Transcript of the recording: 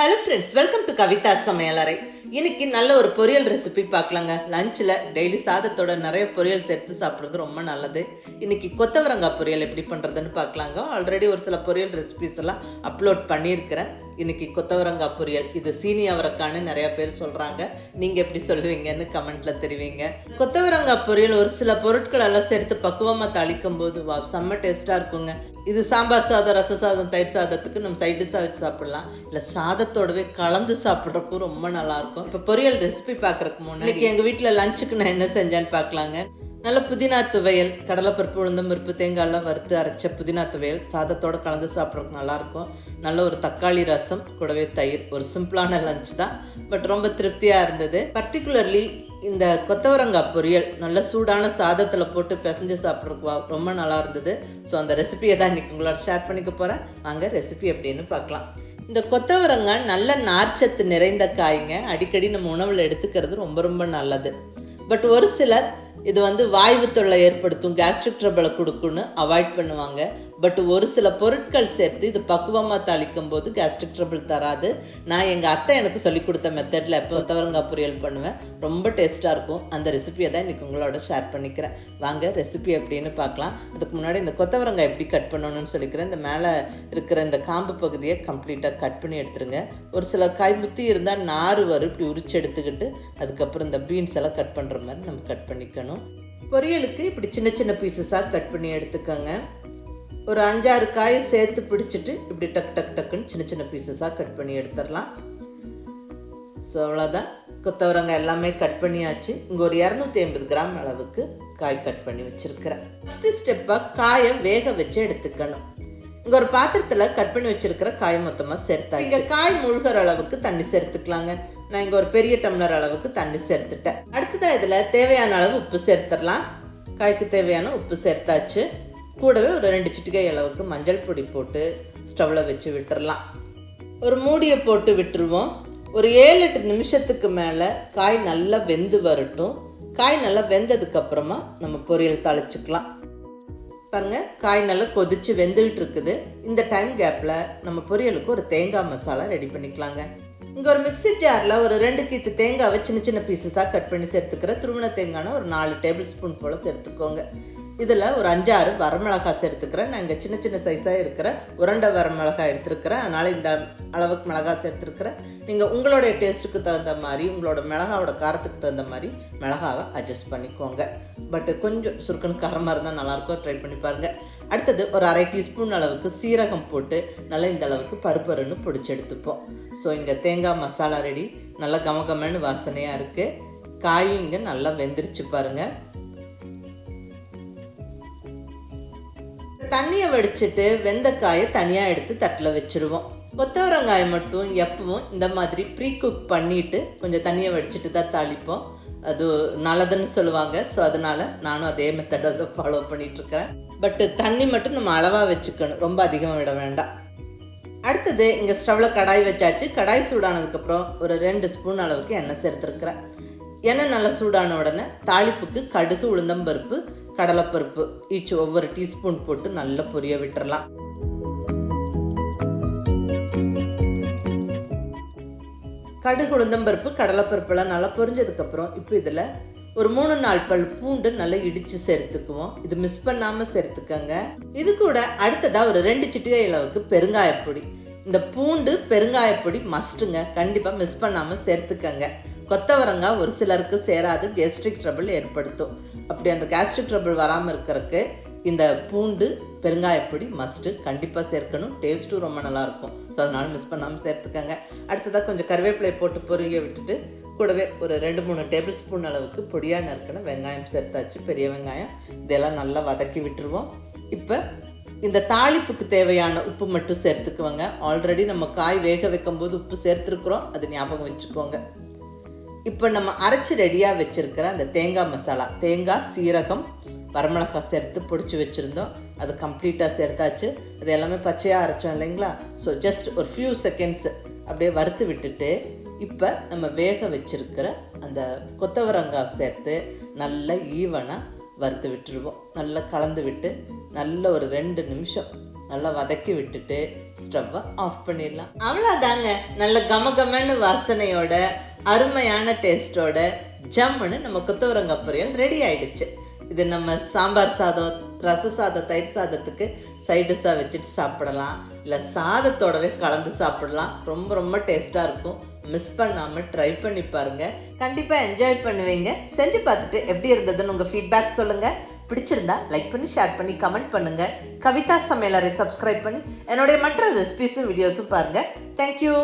Hello friends welcome to Kavitha சமையலறை இன்னைக்கு நல்ல ஒரு பொரியல் ரெசிபி பார்க்கலாங்க. லஞ்சில் டெய்லி சாதத்தோட நிறைய பொரியல் சேர்த்து சாப்பிட்றது ரொம்ப நல்லது. இன்னைக்கு கொத்தவரங்காய் பொரியல் எப்படி பண்ணுறதுன்னு பார்க்கலாங்க. ஆல்ரெடி ஒரு சில பொரியல் ரெசிபிஸ் எல்லாம் அப்லோட் பண்ணியிருக்கிறேன். இன்னைக்கு கொத்தவரங்காய் பொரியல் இது சீனி அவரக்கான்னு நிறைய பேர் சொல்கிறாங்க நீங்கள் எப்படி சொல்லுவீங்கன்னு கமெண்ட்டில் தெரிவிங்க. கொத்தவரங்காய் பொரியல் ஒரு சில பொருட்கள் எல்லாம் சேர்த்து பக்குவமாக தாளிக்கும் போது வா செம்ம டேஸ்ட்டாக இருக்குங்க. இது சாம்பார் சாதம் ரச சாதம் தயிர் சாதத்துக்கு நம்ம சைட் டிஷ்ஷாக வச்சு சாப்பிடலாம். இல்லை சாதத்தோடவே கலந்து சாப்பிட்றதுக்கும் ரொம்ப நல்லாயிருக்கும் இப்போ பொரியல் ரெசிபி பார்க்குறதுக்கு முன்னாடி எங்கள் வீட்டில் லஞ்சுக்கு நான் என்ன செஞ்சேன்னு பார்க்கலாங்க நல்ல புதினா துவையல் கடலைப்பருப்பு உளுந்தம் பருப்பு தேங்காயெல்லாம் வறுத்து அரைச்ச புதினா துவையல் சாதத்தோட கலந்து சாப்பிட்றதுக்கு நல்லாயிருக்கும். நல்ல ஒரு தக்காளி ரசம் கூடவே தயிர். ஒரு சிம்பிளான லஞ்ச் தான். பட் ரொம்ப திருப்தியாக இருந்தது. பர்டிகுலர்லி இந்த கொத்தவரங்காய் பொரியல் நல்ல சூடான சாதத்தில் போட்டு பிசைஞ்சு சாப்பிட்றதுக்கு ரொம்ப நல்லா இருந்தது. ஸோ அந்த ரெசிபியை தான் இன்றைக்கி உங்களோட ஷேர் பண்ணிக்க போகிறேன் வாங்க ரெசிபி அப்படின்னு பார்க்கலாம். இந்த கொத்தவரங்காய் நல்ல நார்ச்சத்து நிறைந்த காய்ங்க. அடிக்கடி நம்ம உணவில் எடுத்துக்கிறது ரொம்ப ரொம்ப நல்லது. பட் ஒரு சிலர் இது வந்து வாய்வு தொல்லை ஏற்படுத்தும் கேஸ்ட்ரிக் ட்ரபிளை கொடுக்குன்னு அவாய்ட் பண்ணுவாங்க. பட் ஒரு சில பொருட்கள் சேர்த்து இது பக்குவமாக தாளிக்கும் போது கேஸ்ட்ரிக் ட்ரபிள் தராது. நான் எங்கள் அத்தை எனக்கு சொல்லி கொடுத்த மெத்தடில் எப்போ கொத்தவரங்காய் பொரியல் பண்ணுவேன். ரொம்ப டேஸ்ட்டாக இருக்கும். அந்த ரெசிபியை தான் இன்றைக்கி உங்களோட ஷேர் பண்ணிக்கிறேன். வாங்க ரெசிபி எப்படின்னு பார்க்கலாம். அதுக்கு முன்னாடி இந்த கொத்தவரங்காய் எப்படி கட் பண்ணணும்னு சொல்லிக்கிறேன். இந்த மேலே இருக்கிற இந்த காம்பு பகுதியை கம்ப்ளீட்டாக கட் பண்ணி எடுத்துருங்க. ஒரு சில காய் முத்தி இருந்தால் நார் வரும் இப்படி உரிச்சு எடுத்துக்கிட்டு அதுக்கப்புறம் இந்த பீன்ஸ் எல்லாம் கட் பண்ணுற மாதிரி நம்ம கட் பண்ணிக்கணும். பொரியலுக்கு இப்படி சின்ன சின்ன பீசஸாக கட் பண்ணி எடுத்துக்கோங்க. ஒரு அஞ்சாறு காயை சேர்த்து பிடிச்சிட்டு இப்படி டக் டக் டக்குன்னு சின்ன சின்ன பீசஸாக கட் பண்ணி எடுத்துடலாம். ஸோ அவ்வளோதான் கொத்தவரங்காய் எல்லாமே கட் பண்ணியாச்சு. இங்கே ஒரு இரநூத்தி ஐம்பது கிராம் அளவுக்கு காய் கட் பண்ணி வச்சுருக்கிறேன். ஃபஸ்ட்டு ஸ்டெப்பாக காயை வேக வச்சு எடுத்துக்கணும். இங்கே ஒரு பாத்திரத்தில் கட் பண்ணி வச்சுருக்கிற காய் மொத்தமாக சேர்த்தா இங்கே காய் முழுகிற அளவுக்கு தண்ணி சேர்த்துக்கலாங்க. நான் இங்கே ஒரு பெரிய டம்ளர் அளவுக்கு தண்ணி சேர்த்துட்டேன். அடுத்ததாக இதில் தேவையான அளவு உப்பு சேர்த்துடலாம். காய்க்கு தேவையான உப்பு சேர்த்தாச்சு. கூடவே ஒரு ரெண்டு சிட்டிகை அளவுக்கு மஞ்சள் பொடி போட்டு ஸ்டவ்வில் வச்சு விட்டுறலாம். ஒரு மூடியை போட்டு விட்டுருவோம். ஒரு ஏழு எட்டு நிமிஷத்துக்கு மேலே காய் நல்லா வெந்து வரட்டும். காய் நல்லா வெந்ததுக்கப்புறமா நம்ம பொரியல் தாளிச்சுக்கலாம். பாருங்கள் காய் நல்லா கொதித்து வெந்துகிட்டு இருக்குது. இந்த டைம் கேப்பில் நம்ம பொரியலுக்கு ஒரு தேங்காய் மசாலா ரெடி பண்ணிக்கலாங்க. இங்கே ஒரு மிக்ஸி ஜாரில் ஒரு ரெண்டு கீத்து தேங்காவை சின்ன சின்ன பீசஸாக கட் பண்ணி சேர்த்துக்கிற திருவண தேங்காய்னா ஒரு நாலு டேபிள் ஸ்பூன் போல் சேர்த்துக்கோங்க. இதில் ஒரு அஞ்சாறு வரமிளகாய் சேர்த்துக்கிறேன். நான் இங்கே சின்ன சின்ன சைஸாக இருக்கிற உருண்டை வரமிளகாய் எடுத்துருக்கிறேன். அதனால் இந்த அளவுக்கு மிளகாய் சேர்த்துருக்கிறேன். நீங்கள் உங்களுடைய டேஸ்ட்டுக்கு தகுந்த மாதிரி உங்களோட மிளகாவோட காரத்துக்கு தகுந்த மாதிரி மிளகாவை அட்ஜஸ்ட் பண்ணிக்கோங்க. பட்டு கொஞ்சம் சுருக்கன்னு காரமாக இருந்தால் நல்லாயிருக்கும். ட்ரை பண்ணி பாருங்கள் அடுத்தது ஒரு அரை டீஸ்பூன் அளவுக்கு சீரகம் போட்டு நல்லா இந்த அளவுக்கு பருப்பருன்னு பிடிச்சி எடுத்துப்போம். ஸோ இங்கே தேங்காய் மசாலா ரெடி நல்லா கமகமன்னு வாசனையாக இருக்குது காயும் இங்கே நல்லா வெந்துருச்சு பாருங்கள் தண்ணியை வடிச்சிட்டு வெந்தக்காயை தனியாக எடுத்து தட்டில் வச்சுருவோம். கொத்தவரங்காயை மட்டும் எப்பவும் இந்த மாதிரி ப்ரீ குக் பண்ணிவிட்டு கொஞ்சம் தண்ணியை வடிச்சிட்டு தான் தாளிப்போம். அது நல்லதுன்னு சொல்லுவாங்க. ஸோ அதனால் நானும் அதே மெத்தடை ஃபாலோ பண்ணிகிட்ருக்கிறேன் பட்டு தண்ணி மட்டும் நம்ம அளவாக வச்சுக்கணும். ரொம்ப அதிகமாக விட வேண்டாம். அடுத்தது இங்கே ஸ்டவ்வில் கடாய் வச்சாச்சு. கடாய் சூடானதுக்கப்புறம் ஒரு ரெண்டு ஸ்பூன் அளவுக்கு எண்ணெய் சேர்த்துருக்குறேன். எண்ணெய் நல்லா சூடான உடனே தாளிப்புக்கு கடுகு உளுந்தம்பருப்பு கடலைப்பருப்பு ஈச் ஒவ்வொரு டீஸ்பூன் போட்டு நல்லா பொரிய விட்டுறலாம். கடுகு உளுந்தம்பருப்பு கடலைப்பருப்புலாம் நல்லா பொரிஞ்சதுக்கப்புறம் இப்போ இதில் ஒரு மூணு நாள் பல் பூண்டு நல்லா இடித்து சேர்த்துக்குவோம். இது மிஸ் பண்ணாமல் சேர்த்துக்கங்க. இது கூட அடுத்ததாக ஒரு ரெண்டு சிட்டிகை அளவுக்கு பெருங்காயப்பொடி இந்த பூண்டு பெருங்காயப்பொடி மஸ்ட்டுங்க கண்டிப்பாக மிஸ் பண்ணாமல் சேர்த்துக்கங்க. கொத்தவரங்காய் ஒரு சிலருக்கு சேராது கேஸ்ட்ரிக் ட்ரபிள் ஏற்படுத்தும். அப்படி அந்த கேஸ்ட்ரிக் ட்ரபிள் வராமல் இருக்கிறதுக்கு இந்த பூண்டு பெருங்காயப்பொடி மஸ்ட்டு கண்டிப்பாக சேர்க்கணும். டேஸ்ட்டும் ரொம்ப நல்லாயிருக்கும் ஸோ அதனால் மிஸ் பண்ணாமல் சேர்த்துக்கங்க. அடுத்ததாக கொஞ்சம் கருவேப்பிலை போட்டு பொரிய விட்டுட்டு கூடவே ஒரு ரெண்டு மூணு டேபிள் ஸ்பூன் அளவுக்கு பொடியாக நறுக்கின வெங்காயம் சேர்த்தாச்சு பெரிய வெங்காயம். இதெல்லாம் நல்லா வதக்கி விட்டுருவோம். இப்போ இந்த தாளிப்புக்கு தேவையான உப்பு மட்டும் சேர்த்துக்குவோங்க. ஆல்ரெடி நம்ம காய் வேக வைக்கும்போது உப்பு சேர்த்துருக்குறோம். அது ஞாபகம் வச்சுக்கோங்க. இப்போ நம்ம அரைச்சி ரெடியாக வச்சுருக்கிற அந்த தேங்காய் மசாலா தேங்காய் சீரகம் வரமிளகாய் சேர்த்து பொடிச்சு வச்சுருந்தோம். அது கம்ப்ளீட்டாக சேர்த்தாச்சு. அது எல்லாமே பச்சையாக அரைச்சோம் இல்லைங்களா? ஸோ ஜஸ்ட் ஒரு ஃபியூ செகண்ட்ஸ் அப்படியே வறுத்து விட்டுட்டு இப்போ நம்ம வேக வச்சுருக்கிற அந்த கொத்தவரங்காய் சேர்த்து நல்லா ஈவனாக வறுத்து விட்டுருவோம். நல்லா கலந்து விட்டு நல்ல ஒரு ரெண்டு நிமிஷம் நல்லா வதக்கி விட்டுட்டு ஸ்டவ்வை ஆஃப் பண்ணிடலாம். அவ்வளோதாங்க நல்ல கம கமன்னு வாசனையோட அருமையான டேஸ்டோட ஜம்முன்னு நம்ம கொத்தவரங்காய் பொரியல் ரெடி ஆயிடுச்சு. இது நம்ம சாம்பார் சாதம் ரச சாதம் தயிர் சாதத்துக்கு சைடிஷாக வச்சுட்டு சாப்பிடலாம். இல்லை சாதத்தோடவே கலந்து சாப்பிடலாம். ரொம்ப ரொம்ப டேஸ்ட்டாக இருக்கும். மிஸ் பண்ணாமல் ட்ரை பண்ணி பாருங்கள் கண்டிப்பாக என்ஜாய் பண்ணுவீங்க. செஞ்சு பார்த்துட்டு எப்படி இருந்ததுன்னு உங்கள் ஃபீட்பேக் சொல்லுங்கள் பிடிச்சிருந்தா லைக் பண்ணி ஷேர் பண்ணி கமெண்ட் பண்ணுங்கள் கவிதா சமையலரை சப்ஸ்கிரைப் பண்ணி என்னுடைய மற்ற ரெசிபிஸும் வீடியோஸும் பாருங்கள் தேங்க்யூ